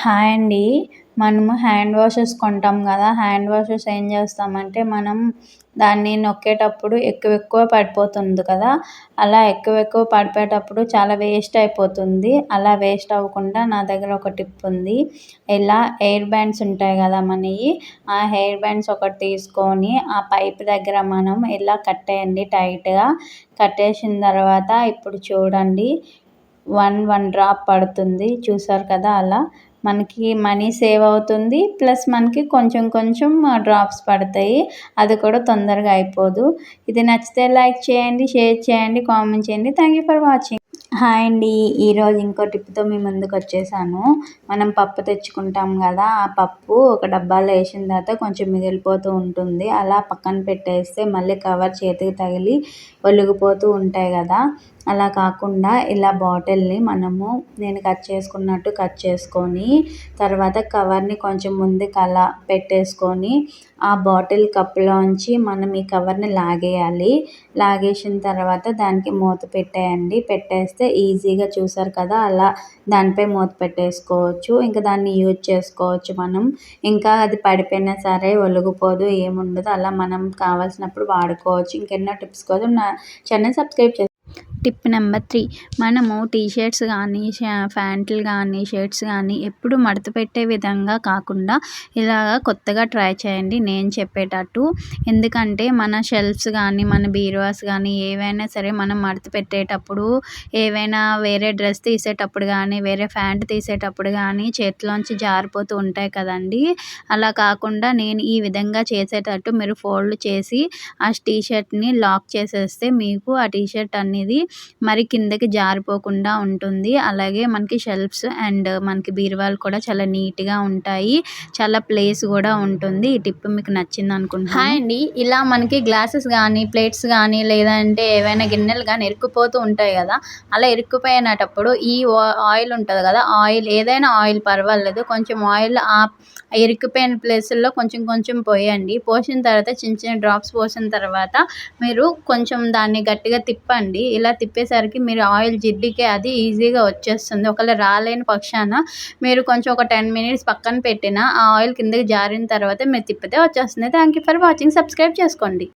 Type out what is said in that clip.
Hi అండి. మనము hand washes కొంటాం కదా హ్యాండ్ వాషెస్ ఏం చేస్తామంటే మనం దాన్ని నొక్కేటప్పుడు ఎక్కువ ఎక్కువ పడిపోతుంది కదా అలా ఎక్కువ ఎక్కువ పడిపోయేటప్పుడు చాలా వేస్ట్ అయిపోతుంది. అలా వేస్ట్ అవ్వకుండా నా దగ్గర ఒక టిప్ ఉంది. ఇలా హెయిర్ బ్యాండ్స్ ఉంటాయి కదా మనవి ఆ హెయిర్ బ్యాండ్స్ ఒకటి తీసుకొని ఆ పైప్ దగ్గర మనం ఇలా కట్టేయండి టైట్గా. కట్టేసిన తర్వాత ఇప్పుడు చూడండి వన్ వన్ డ్రాప్ పడుతుంది. చూసారు కదా అలా? మనకి మనీ సేవ్ అవుతుంది. ప్లస్ మనకి కొంచెం కొంచెం డ్రాప్స్ పడతాయి. అది కూడా తొందరగా అయిపోదు. ఇది నచ్చితే లైక్ చేయండి షేర్ చేయండి కామెంట్ చేయండి. Thank you for watching hi అండి. ఈరోజు ఇంకో టిప్తో మీ ముందుకు వచ్చేసాను. మనం పప్పు తెచ్చుకుంటాం కదా ఆ పప్పు ఒక డబ్బాలో వేసిన తర్వాత కొంచెం మిగిలిపోతూ ఉంటుంది. అలా పక్కన పెట్టేస్తే మళ్ళీ కవర్ చేతికి తగిలి ఒలిగిపోతూ ఉంటాయి కదా. అలా కాకుండా ఇలా బాటిల్ని మనము నేను కట్ చేసుకున్నట్టు కట్ చేసుకొని తర్వాత కవర్ని కొంచెం ముందుకు అలా పెట్టేసుకొని ఆ బాటిల్ కప్లోంచి మనం ఈ కవర్ని లాగేయాలి. లాగేసిన తర్వాత దానికి మూత పెట్టేయండి. పెట్టేస్తే ఈజీగా చూసారు కదా అలా దానిపై మూత పెట్టేసుకోవచ్చు. ఇంకా దాన్ని యూజ్ చేసుకోవచ్చు మనం. ఇంకా అది పడిపోయినా సరే ఒలిగిపోదు ఏముండదు. అలా మనం కావాల్సినప్పుడు వాడుకోవచ్చు. ఇంకెన్నో టిప్స్ కోసం నా ఛానల్ సబ్స్క్రైబ్ చేసుకో టిప్ నెంబర్ త్రీ. మనము టీ షర్ట్స్ కానీ ప్యాంట్లు కానీ షర్ట్స్ కానీ ఎప్పుడు మడత పెట్టే విధంగా కాకుండా ఇలాగ కొత్తగా ట్రై చేయండి. నేను చెప్పేటట్టు. ఎందుకంటే మన షెల్ఫ్స్ కానీ మన బీరువాస్ కానీ ఏవైనా సరే మనం మడత పెట్టేటప్పుడు ఏవైనా వేరే డ్రెస్ తీసేటప్పుడు కానీ వేరే ప్యాంట్ తీసేటప్పుడు కానీ చేతిలోంచి జారిపోతూ ఉంటాయి కదండి. అలా కాకుండా నేను ఈ విధంగా చేసేటట్టు మీరు ఫోల్డ్ చేసి ఆ టీ షర్ట్ని లాక్ చేసేస్తే మీకు ఆ టీ షర్ట్ అనేది మరి కిందకి జారిపోకుండా ఉంటుంది. అలాగే మనకి షెల్ఫ్స్ అండ్ మనకి బీరువాలు కూడా చాలా నీట్గా ఉంటాయి. చాలా ప్లేస్ కూడా ఉంటుంది. ఈ టిప్ మీకు నచ్చింది అనుకుంటున్నాను. హాయ్ అండి. ఇలా మనకి గ్లాసెస్ కానీ ప్లేట్స్ కానీ లేదంటే ఏవైనా గిన్నెలు కానీ ఇరుక్కుపోతూ ఉంటాయి కదా. అలా ఇరుక్కుపోయినప్పుడు ఈ ఆయిల్ ఉంటుంది కదా. ఆయిల్ ఏదైనా ఆయిల్ పర్వాలేదు. కొంచెం ఆయిల్ ఆ ఇరుక్కుపోయిన ప్లేసుల్లో కొంచెం కొంచెం పోయండి. పోసిన తర్వాత చిన్న చిన్న డ్రాప్స్ పోసిన తర్వాత మీరు కొంచెం దాన్ని గట్టిగా తిప్పండి. ఇలా తిప్పేసరికి మీరు ఆయిల్ జిడ్డుకి అది ఈజీగా వచ్చేస్తుంది. ఒకవేళ రాలేని పక్షాన మీరు కొంచెం ఒక టెన్ మినిట్స్ పక్కన పెట్టిన ఆ ఆయిల్ కిందకి జారిన తర్వాత మీరు తిప్పితే వచ్చేస్తుంది. Thank you for watching subscribe చేసుకోండి.